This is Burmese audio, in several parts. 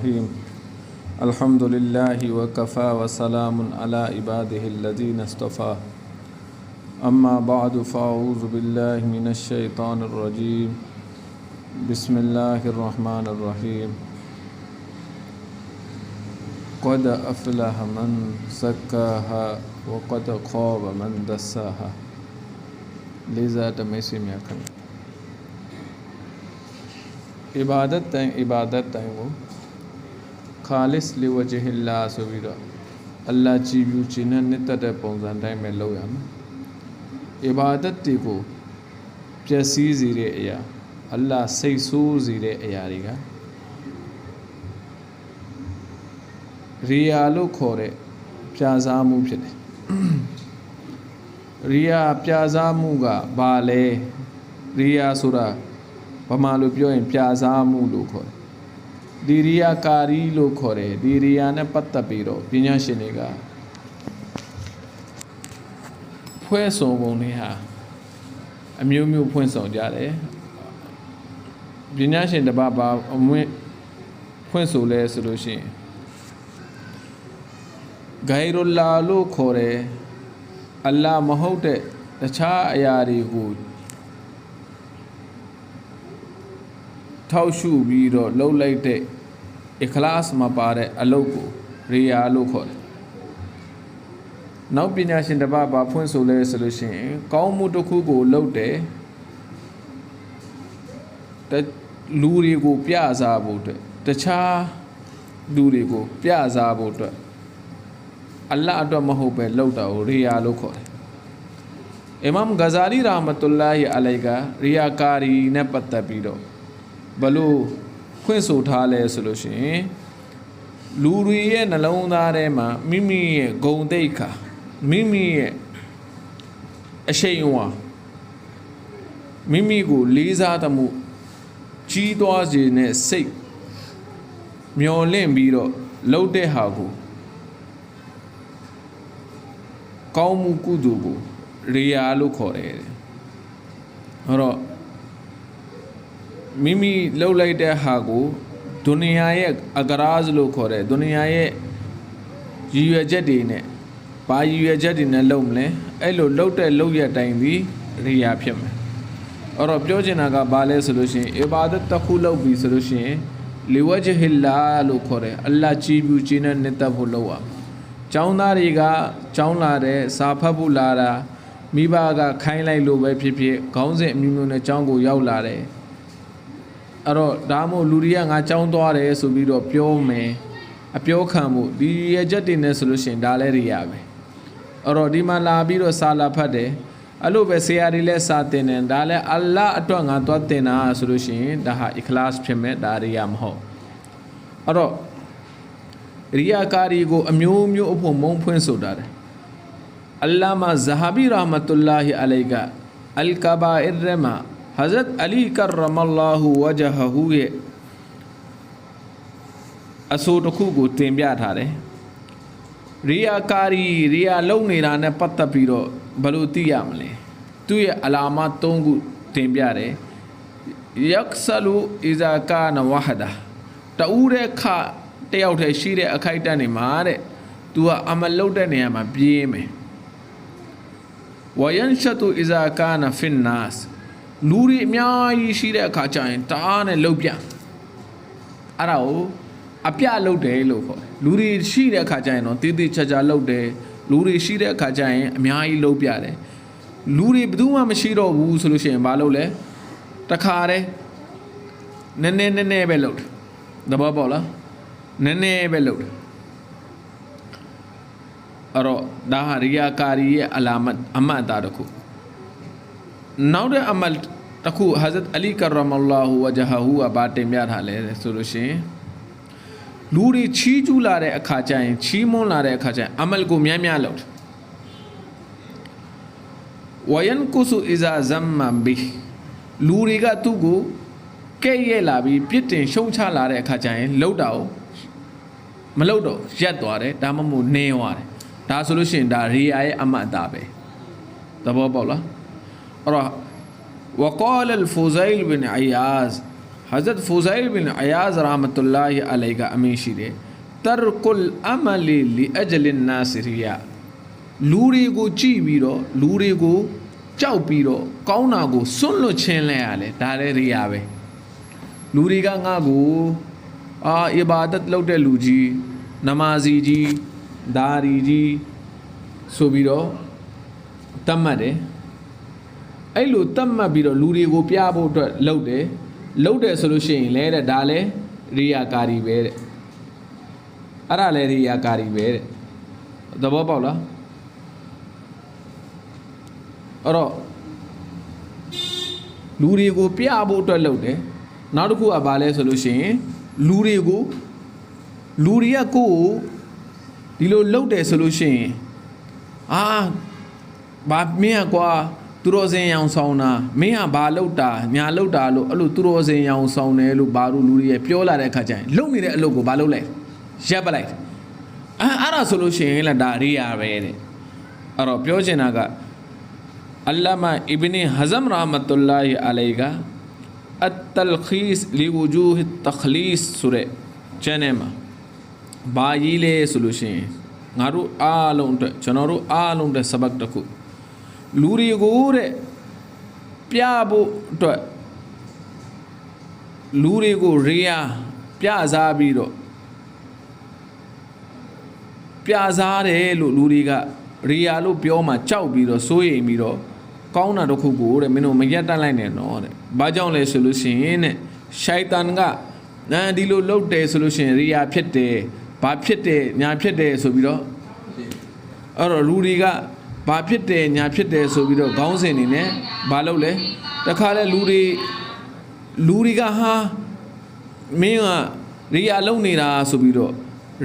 الرحيم الحمد لله وكفى وسلام على عباده الذين اصطفى. أما بعد فأعوذ بالله من الشيطان الرجيم. بسم الله الرحمن الرحيم. قد أفلح من زكاها وقد خاب من دساها. لذا تمسي ميا عبادت تائیں عبادت تائیں وہ င်အဘာဒတ်တိုင်ကိုခါလစ်လီဝဂျဟီလာဆိုပြီးတော့အလ္လာကြည်ပြုခြင်းနဲ့နှစ်သက်တဲ့ပုံစံတိုင်းပဲလုပ်ရမယ်အဘာဒတ်တွေကိုပျက်စီးစေတဲ့အရာအလ္လာစိတ်ဆိုးစေတဲ့အရာတွေကရီယာလို့ခေါ်တဲ့ပြာစားမှုဖြစ်တယ်ရီယာပြာစားမှုကဘာလဲရီယာဆိုတာဗမာလိုပြောရင်ပြာစားမှုလို့ခေါ်တယ် ဒီရိယာကာရီလို့ခေါ်တယ်ဒီရိယာနဲ့ပတ်သက်ပြီးတော့ပညာရှင်တွေကဖွဲ့ဆုံပုံတွေဟာအမျိုးမျိုးဖွင့်ဆောင်ကြတယ်ပညာရှင်တစ်ပါးပါအမွင့်ဖွင့်ဆိုလဲဆိုလို့ရှိရင်ဂိုင်ရိုလာလို့ခေါ်တယ်အလ္လာမဟုတ်တဲ့တခြားအရာတွေကို ထောက်ရှုပြီးတော့လှုပ်လိုက်တဲ့ ikhlas မှာပါတဲ့အလုပ်ကိုရိယာလို့ခေါ်တယ်။နောက်ပညာရှင်တစ်ပါးပါဖွင့်ဆိုလဲဆိုလို့ရှိရင်ကောင်းမှုတစ်ခုကိုလုပ်တယ်တလူတွေကိုပြစားဖို့အတွက်တခြားလူတွေကိုပြစားဖို့အတွက်အလ္လာဟ်အတွက်မဟုတ်ပဲလုပ်တာကိုရိယာလို့ခေါ်တယ်။အီမမ်ဂဇာလီရာမတ်တူလာဟီအလိုက်ကရိယာကာရီနဲ့ပတ်သက်ပြီးတော့ ဘလို့ဖွင့်ဆိုထားလဲဆိုလို့ရှိရင်လူတွေရဲ့နှလုံးသားထဲမှာမိမိရဲ့ဂုံတိတ်ခါမိမိရဲ့အရှိန်အဝါမိမိကိုလေးစားသမှုကြီးသွားစေတဲ့စိတ်မျောလင့်ပြီးတော့လှုပ်တဲ့ဟာကိုကောင်းမှုကုသိုလ်ကိုရိယာလို့ခေါ်တယ်ဟောတော့ မိမိလှုပ်လိုက်တဲ့ဟာကိုဒုနီယာရဲ့အကရာဇ်လို့ခေါ်တယ်ဒုနီယာရဲ့ရည်ရွယ်ချက်တွေနဲ့ဘာရည်ရွယ်ချက်တွေနဲ့လုပ်မလဲအဲ့လိုလှုပ်တဲ့လှုပ်ရတိုင်းပြီးရိယာဖြစ်မယ်အဲ့တော့ပြောချင်တာကဘာလဲဆိုလို့ရှိရင်အဘာဒတ်တစ်ခုလုပ်ပြီဆိုလို့ရှိရင်လီဝဂျဟီလာလို့ခေါ်တယ်အလ္လာဟ်ကြည်ပြုခြင်းနဲ့နှစ်သက်ဖို့လုပ်ရမယ်ကျောင်းသားတွေကကျောင်းလာတဲ့စာဖတ်ဖို့လာတာမိဘကခိုင်းလိုက်လို့ပဲဖြစ်ဖြစ်ခေါင်းစဉ်အမျိုးမျိုးနဲ့ကျောင်းကိုရောက်လာတယ် အဲ့တော့ဒါမို့လူတွေကငါကြောင်းသွားတယ်ဆိုပြီးတော့ပြောမယ်အပြောခံမှုဒီရချက်တင်နေဆိုလို့ရှိရင်ဒါလည်းရိယာပဲအဲ့တော့ဒီမှာလာပြီးတော့စာလာဖတ်တယ်အဲ့လိုပဲဆရာတွေလည်းစာတင်တယ်ဒါလည်းအလ္လာဟ်အတွက်ငါသွားတင်တာဆိုလို့ရှိရင်ဒါဟာ ikhlas ဖြစ်မဲ့ဒါရိယာမဟုတ်အဲ့တော့ရိယာကာရီကိုအမျိုးမျိုးအဖို့မုံဖွင့်ဆိုတာတယ်အလ္လာမဇဟာဘီရာမတုလာဟီအလိုက်ကအလ်ကဘာအရမ Hazrat Ali karramallahu wajhahu ရဲ့အဆိုတစ်ခုကိုတင်ပြထားတယ်။ရီယာကာရီရီယာလုံနေတာနဲ့ပတ်သက်ပြီးတော့ဘယ်လိုသိရမလဲ။သူ့ရဲ့အလာမ၃ခုတင်ပြတယ်။ယက်ဆလူအီဇာကာနဝဟဒါတူတဲ့ခတယောက်တည်းရှိတဲ့အခိုက်အတန့်တွေမှာတဲ့။ तू ကအမလုတ်တဲ့နေရာမှာပြေးမယ်။ဝယန်ရှတူအီဇာကာနဖင်နာစ် လူတွေအများကြီးရှိတဲ့အခါကျရင်တအားနဲ့လှုပ်ပြအဲ့ဒါကိုအပြလှုပ်တယ်လို့ခေါ်တယ်လူတွေရှိတဲ့အခါကျရင်တော့တေးသေးချာချာလှုပ်တယ်လူတွေရှိတဲ့အခါကျရင်အများကြီးလှုပ်ပြတယ်လူတွေဘယ်သူမှမရှိတော့ဘူးဆိုလို့ရှိရင်မလုပ်လဲတခါတည်းနည်းနည်းနည်းနည်းပဲလှုပ်တယ်သဘောပေါက်လားနည်းနည်းပဲလှုပ်တယ်အဲ့တော့ဒါဟာရိယာကာရီရဲ့အလာမတ်အမတ်တာတစ်ခု နောက်တဲ့အမတ်တခု Hazrat Ali karramallahu wajhahu ကဘာတင်ပြထားလဲဆိုလို့ရှိရင်လူတွေချီးကျူးလာတဲ့အခါကျရင်ချီးမွမ်းလာတဲ့အခါကျရင်အမလ်ကိုများများလုပ်တယ်ဝယန်ကုဆုအီဇာဇမ်မန်ဘီလူတွေကသူ့ကိုကဲ့ရဲ့လာပြီးပြစ်တင်ရှုံချလာတဲ့အခါကျရင်လှုပ်တာကိုမလှုပ်တော့ရက်သွားတယ်ဒါမှမဟုတ်နင်းသွားတယ်ဒါဆိုလို့ရှိရင်ဒါရီယာရဲ့အမတ်အတာပဲသဘောပေါက်လား और वकौल अलफ़ुज़ैल बिन अयाज़ हज़रत फ़ुज़ैल बिन अयाज़ रहमत का अमीशी दे तरकुल अमल अजल नासरिया လူတွေကိုကြည့်ပြီးတော့လူတွေကိုကြောက်ပြီးတော့ကောင်းတာကိုစွန့်လွတ်ခြင်းလဲရလဲဒါလည်းရိယာပဲလူတွေကငါ့ကိုအာအီဘာဒတ်လုပ်တဲ့လူကြီးနမာဇီကြီးဒါရီကြီးဆိုပြီးတော့တတ်မှတ်တယ် အဲ့လိုတတ်မှတ်ပြီးတော့လူတွေကိုပြဖို့အတွက်လုပ်တယ်လုပ်တယ်ဆိုလို့ရှိရင်လဲတဲ့ဒါလည်းရိယာကာရီပဲတဲ့အဲ့ဒါလည်းရိယာကာရီပဲတဲ့သဘောပေါက်လားအဲ့တော့လူတွေကိုပြဖို့အတွက်လုပ်တယ်နောက်တစ်ခုကဘာလဲဆိုလို့ရှိရင်လူတွေကိုလူတွေကကိုယ့်ကိုဒီလိုလုပ်တယ်ဆိုလို့ရှိရင်အာဘာမင်းကကွာ သူတော်စင်ရောင်ဆောင်တာမင်းကဘာလုပ်တာညာလုပ်တာလို့အဲ့လိုသူတော်စင်ရောင်ဆောင်တယ်လို့ဘာလို့လူတွေရဲ့ပြောလာတဲ့အခါကျရင်လုံနေတဲ့အလုပ်ကိုဘာလုပ်လဲရပ်ပလိုက်အဲအဲ့ဒါဆိုလို့ရှိရင်လက်ဒါရိယာပဲတဲ့အဲ့တော့ပြောချင်တာကအလ္လာမအီဘနီဟဇမ်ရာမတ်တူလာဟီအလိုင်ကအတ်တလ်ခီစ်လီဝဂျူဟ်တခလီစ်ဆိုတဲ့ကျမ်းထဲမှာဘာကြီးလဲဆိုလို့ရှိရင်ငါတို့အားလုံးအတွက်ကျွန်တော်တို့အားလုံးအတွက်စဘတ်တစ်ခု လူတွေကိုတဲ့ပြဖို့အတွက်လူတွေကိုရေယာပြစားပြီးတော့ပြစားတယ်လို့လူတွေကရေယာလို့ပြောမှကြောက်ပြီးတော့စိုးရိမ်ပြီးတော့ကောင်းတာတစ်ခုကိုတဲ့မင်းတို့မရက်တတ်လိုက်နဲ့နော်တဲ့ဘာကြောင့်လဲဆိုလို့ရှိရင်တဲ့ရှိုက်တန်ကနာဒီလိုလုပ်တယ်ဆိုလို့ရှိရင်ရေယာဖြစ်တယ်ဘာဖြစ်တယ်ညာဖြစ်တယ်ဆိုပြီးတော့အဲ့တော့လူတွေက ဘာဖြစ်တယ်ညာဖြစ်တယ်ဆိုပြီးတော့ခေါင်းစဉ်နေနဲ့ဘာလုပ်လဲတခါလဲလူတွေလူတွေကဟာမင်းကရိယာလုံနေတာဆိုပြီးတော့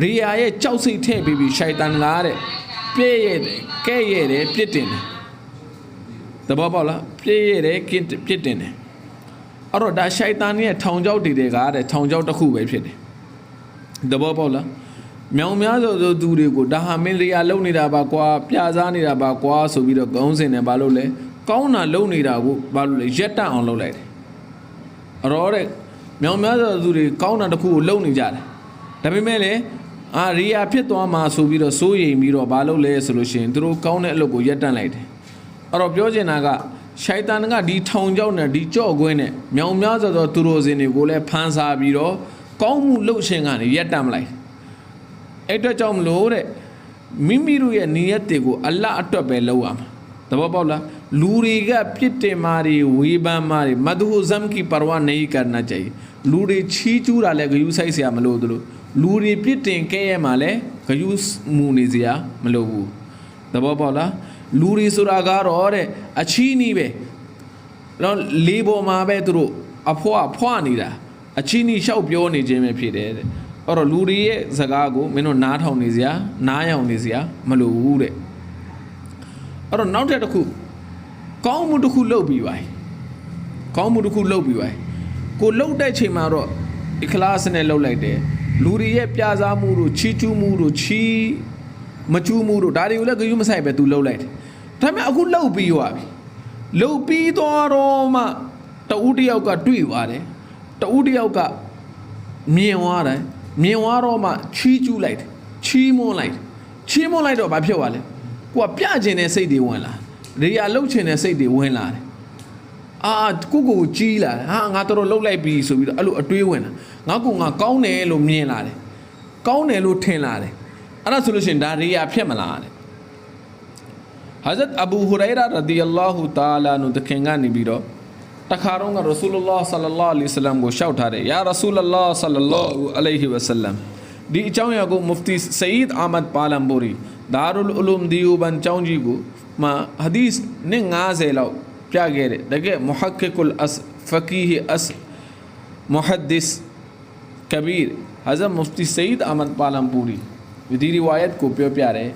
ရိယာရဲ့ကြောက်စိတ်ထည့်ပြီးပြီးရှိုက်တန်ကားတဲ့ပြည့်ရဲ့တယ်ကဲ့ရဲ့တယ်ပြစ်တင်တယ်သဘောပေါက်လားပြည့်ရဲ့တယ်ကင်းပြစ်တင်တယ်အဲ့တော့ဒါရှိုက်တန်ရဲ့ထောင်ချောက်တည်တယ်ကားတဲ့ထောင်ချောက်တစ်ခုပဲဖြစ်တယ်သဘောပေါက်လား မြောင်များသောသူတွေကိုဒါဟာမင်းရိယာလုံနေတာပါကွာပြစားနေတာပါကွာဆိုပြီးတော့ခေါင်းစဉ်နဲ့ဘာလို့လဲကောင်းတာလုံနေတာကိုဘာလို့လဲရက်တက်အောင်လုပ်လိုက်တယ်အရောတဲ့မြောင်များစွာသူတွေကောင်းတာတစ်ခုကိုလုံနေကြတယ်ဒါပေမဲ့လည်းအာရီယာဖြစ်သွားမှာဆိုပြီးတော့စိုးရိမ်ပြီးတော့ဘာလုပ်လဲဆိုလို့ရှိရင်သူတို့ကောင်းတဲ့အလုပ်ကိုရပ်တန့်လိုက်တယ်အဲ့တော့ပြောချင်တာကရှိုက်တန်ကဒီထောင်ကြောက်နဲ့ဒီကြော့ကွင်းနဲ့မြောင်များစွာသောသူတို့စင်တွေကိုလည်းဖန်ဆာပြီးတော့ကောင်းမှုလုပ်ရှင်ကနေရပ်တန့်မလိုက် အဲ့အတွက်ကြောင့်မလို့တဲ့မိမိတို့ရဲ့နေရက်တွေကိုအလတ်အတွက်ပဲလုပ်ရမှာသဘောပေါက်လားလူတွေကပြစ်တင်မာတွေဝေဖန်မာတွေမဒဟူဇမ်ကီပရဝနေကရနာချေလူတွေချီးကျူးတာလည်းဂယုဆိုင်စရာမလိုသလိုလူတွေပြစ်တင်ခဲ့ရမှာလည်းဂယုမူနေစရာမလိုဘူးသဘောပေါက်လားလူတွေဆိုတာကတော့တဲ့အချီးနီးပဲတော့လေးပေါ်မှာပဲသူတို့အဖွားဖွားနေတာအချီးနီးလျှောက်ပြောနေခြင်းပဲဖြစ်တယ်တဲ့ အဲ့တော့လူတွေရဲ့ဇကားကိုမင်းတို့နားထောင်နေစရာနားယောင်နေစရာမလိုဘူးတဲ့အဲ့တော့နောက်ထပ်တစ်ခုကောင်းမှုတစ်ခုလုပ်ပြီးပါကောင်းမှုတစ်ခုလုပ်ပြီးပါကိုလုပ်တဲ့ချိန်မှာတော့အခလားစနဲ့လုပ်လိုက်တယ်လူတွေရဲ့ပြစားမှုတို့ချီးကျူးမှုတို့ချီးမကျူးမှုတို့ဒါတွေကိုလည်းဂရုမစိုက်ပဲသူလုပ်လိုက်တယ်ဒါပေမဲ့အခုလှုပ်ပြီးသွားပြီလှုပ်ပြီးသွားတော့မှတဦးတယောက်ကတွေ့သွားတယ်တဦးတယောက်ကမြင်သွားတယ် မြင်သွားတော့မှချီးကျူးလိုက်တယ်ချီးမွန်းလိုက်တယ်ချီးမွန်းလိုက်တော့ဘာဖြစ်သွားလဲကိုကပြကျင်တဲ့စိတ်တွေဝင်လာတယ်ရေရလှုပ်ချင်တဲ့စိတ်တွေဝင်လာတယ်အာကိုကိုကိုကြီးလာတယ်ဟာငါတော်တော်လှုပ်လိုက်ပြီဆိုပြီးတော့အဲ့လိုအတွေးဝင်လာငါကိုငါကောင်းတယ်လို့မြင်လာတယ်ကောင်းတယ်လို့ထင်လာတယ်အဲ့ဒါဆိုလို့ရှိရင်ဒါရေရဖြစ်မလားတဲ့ Hazrat Abu Huraira radiyallahu ta'ala နုတခင်ကနေပြီး တခါတော့ကရဆူလလာဆလလာလီဆလမ်ကိုရှောက်ထားတယ်ယာရဆူလလာဆလလာအလိုင်ဟီဝဆလမ်ဒီအကြောင်းအရာကိုမုဖတီဆယီဒ်အာမတ်ပါလမ်ဘူရီဒါရုလ်အလူမ်ဒီယူဘန်ကျောင်းကြီးကိုမှာဟဒီစ်နဲ့90လောက်ပြခဲ့တယ်တကယ်မုဟက္ကကုလ်အစ်ဖကီဟီအစ်မုဟဒစ်ကဘီရ်ဟဇမ်မုဖတီဆယီဒ်အာမတ်ပါလမ်ဘူရီဒီရီဝါယတ်ကိုပြောပြတယ်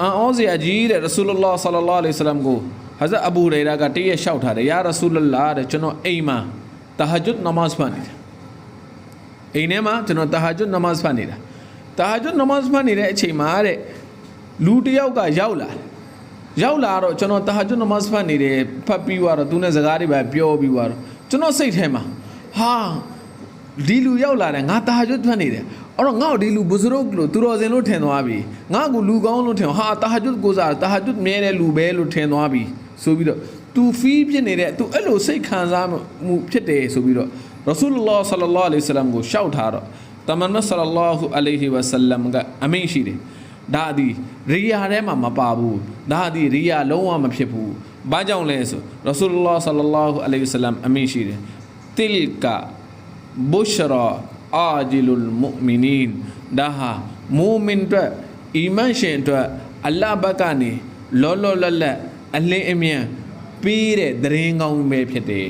အန်အောစရာကြီးတဲ့ရဆူလလာဆလလာလီဆလမ်ကို ဟဇအဘူရေရာကတည့်ရလျှောက်ထားတယ်ယာရဆူလလာတဲ့ကျွန်တော်အိမ်မှာတဟဂျွတ်နမတ်ဖတ်နေတယ်အိမ်ထဲမှာကျွန်တော်တဟဂျွတ်နမတ်ဖတ်နေတာတဟဂျွတ်နမတ်ဖတ်နေတဲ့အချိန်မှာတဲ့လူတစ်ယောက်ကရောက်လာတယ်ရောက်လာတော့ကျွန်တော်တဟဂျွတ်နမတ်ဖတ်နေတယ်ဖတ်ပြီးသွားတော့သူနဲ့စကားတွေပဲပြောပြီးသွားတော့ကျွန်တော်စိတ်ထဲမှာဟာဒီလူရောက်လာတယ်ငါတာဟာကျွတ်ထွက်နေတယ်အဲ့တော့ငါ့ကိုဒီလူဘုစရုပ်လို့သူတော်စင်လို့ထင်သွားပြီငါ့ကိုလူကောင်းလို့ထင်ဟာတာဟာကျွတ်ကိုစားတာဟာကျွတ်မြဲတဲ့လူပဲလို့ထင်သွားပြီ ဆိုပြီးတော့သူဖီးဖြစ်နေတဲ့သူအဲ့လိုစိတ်ခံစားမှုဖြစ်တယ်ဆိုပြီးတော့ရဆူလလာဆလလာလိဆလမ်ကိုရှောက်ထားတော့တမန်မဆလလာဟူအလိဟီဝဆလမ်ကအမိန့်ရှိတယ်ဒါဒီရီယာထဲမှာမပါဘူးဒါဒီရီယာလုံးဝမဖြစ်ဘူးဘာကြောင့်လဲဆိုရဆူလလာဆလလာဟူအလိဟီဆလမ်အမိန့်ရှိတယ်တိလကဘုရှရာအာဂျီလုလ်မုမီနင်ဒါဟာမူမင်အတွက်အီမန်ရှင်အတွက်အလ္လာဟ်ဘက်ကနေလောလောလတ်လတ် အလင်းအမြန်ပြီးတဲ့သတင်းကောင်းပဲဖြစ်တယ်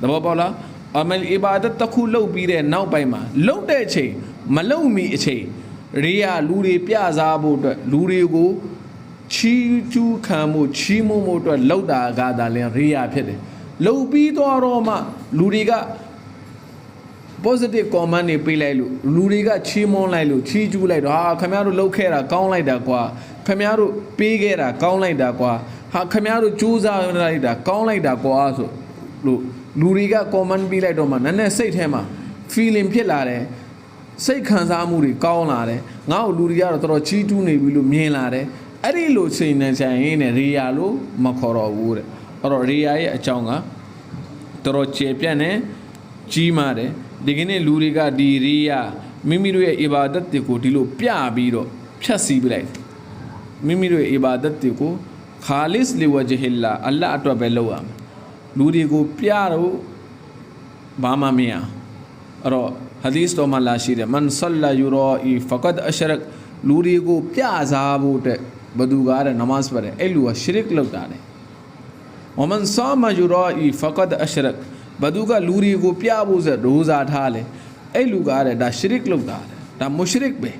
သဘောပေါက်လားအမလ်အီဘာဒတ်တစ်ခုလုပ်ပြီးတဲ့နောက်ပိုင်းမှာလုပ်တဲ့အချိန်မလုပ်မီအချိန်ရိယာလူတွေပြစားဖို့အတွက်လူတွေကိုချီးကျူးခံမှုချီးမွမ်းမှုအတွက်လောက်တာကသာလင်ရိယာဖြစ်တယ်လှုပ်ပြီးတော့တော့မှလူတွေက positive comment တွေပေးလိုက်လို့လူတွေကချီးမွမ်းလိုက်လို့ချီးကျူးလိုက်တော့ဟာခင်ဗျားတို့လှုပ်ခဲ့တာကောင်းလိုက်တာကွာခင်ဗျားတို့ပေးခဲ့တာကောင်းလိုက်တာကွာ ဟာခင်ဗျားတို့ကြိုးစားလိုက်တာကောင်းလိုက်တာကွာဆိုလို့လူတွေက comment ပေးလိုက်တော့မှနည်းနည်းစိတ်ထဲမှာ feeling ဖြစ်လာတယ်စိတ်ခံစားမှုတွေကောင်းလာတယ်ငါ့ကိုလူတွေကတော့တော်တော်ချီးကျူးနေပြီလို့မြင်လာတယ်အဲ့ဒီလိုချိန်နေဆိုင်ရင်းနဲ့ရေယာလို့မခေါ်တော့ဘူးတဲ့အဲ့တော့ရေယာရဲ့အကြောင်းကတော်တော်ကျေပြန့်တယ်ကြီးမားတယ်ဒီကနေ့လူတွေကဒီရိယာမိမိတို့ရဲ့အီဘာဒတ်တွေကိုဒီလိုပြပြီးတော့ဖြတ်စည်းပလိုက်မိမိတို့ရဲ့အီဘာဒတ်တွေကို khalis li wajhillah အလ္လာဟ်အတွက်ပဲလုပ်ရမယ်လူတွေကိုပြတော့ဘာမှမရအဲ့တော့ hadith တော်မှာလာရှိတယ် man salla yura'i faqad ashrak လူတွေကိုပြစားဖို့အတွက်ဘသူကားတဲ့နမတ်ပတယ်အဲ့လူကရှရစ်လောက်တာတယ်ဝမန်ဆာမယူရာအီဖကတ်အရှရက်ဘသူကလူတွေကိုပြဖို့ဆိုရိုးစားထားလေအဲ့လူကားတဲ့ဒါရှရစ်လောက်တာတယ်ဒါမုရှရစ်ပဲ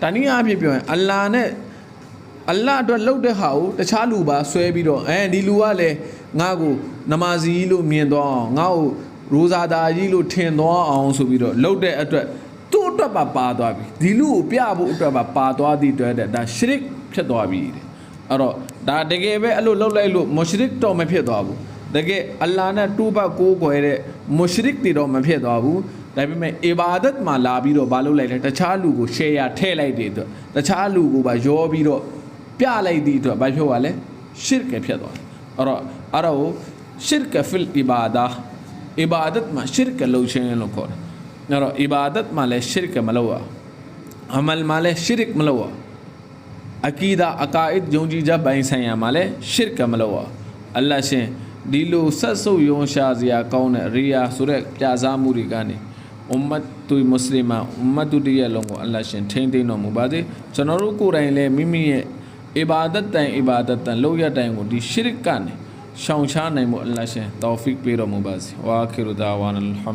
တနည်းအားဖြင့်ပြောရင်အလ္လာဟ်နဲ့ အလ္လာဟ်အတွက်လုပ်တဲ့ဟာကိုတခြားလူပါဆွဲပြီးတော့အဲဒီလူကလည်းငါ့ကိုနမာဇီလို့မြင်သွားအောင်ငါ့ကိုရိုးစားသားကြီးလို့ထင်သွားအောင်ဆိုပြီးတော့လုပ်တဲ့အတွက်သူ့အတွက်ပါပါသွားပြီဒီလူကိုပြဖို့အတွက်ပါပါသွားသည့်အတွက်တဲ့ဒါရှရစ်ဖြစ်သွားပြီတဲ့အဲ့တော့ဒါတကယ်ပဲအဲ့လိုလှုပ်လိုက်လို့မွတ်ရှရစ်တော့မဖြစ်သွားဘူးတကယ်အလ္လာဟ်နဲ့တူပတ်ကိုးကွယ်တဲ့မွတ်ရှရစ်တွေတော့မဖြစ်သွားဘူးဒါပေမဲ့အီဘာဒတ်မှာလာပြီးတော့မလုပ်လိုက်လဲတခြားလူကို share ထည့်လိုက်တဲ့အတွက်တခြားလူကိုပါရောပြီးတော့ ပြလိုက်တဲ့အတွက်ဘာဖြစ်သွားလဲရှစ်ကဖြစ်သွားတယ်အဲ့တော့အဲ့တော့ရှစ်ကဖီလ်အီဘာဒါအီဘာဒတ်မှာရှစ်ကလုပ်ခြင်းလို့ခေါ်တယ်အဲ့တော့အီဘာဒတ်မှာလည်းရှစ်ကမလုပ်ရဘူးအမလ်မှာလည်းရှစ်ကမလုပ်ရဘူးအကီဒါအကာအစ်ယုံကြည်ချက်ပိုင်းဆိုင်ရာမှာလည်းရှစ်ကမလို့ပါအလ္လာဟ်ရှင်ဒီလိုဆက်ဆုပ်ယုံရှာစရာကောင်းတဲ့ရိယာဆိုတဲ့ပြစားမှုတွေကနေအွမ်မတ်တူမွတ်စလင်မအွမ်မတ်တူတည်းရဲ့လုံးကိုအလ္လာဟ်ရှင်ထိမ့်သိမ့်တော်မူပါစေကျွန်တော်တို့ကိုယ်တိုင်လည်းမိမိရဲ့ အီဘာဒတ်တိုင်အီဘာဒတ်တန်လောက်ရတိုင်ကိုဒီရှစ်ကနေရှောင်ရှားနိုင်မှုအလ္လာဟ်ရှင်တောဖီကပေးတော်မူပါစေဝါခိရူဒါဝါနလ်ဟမ်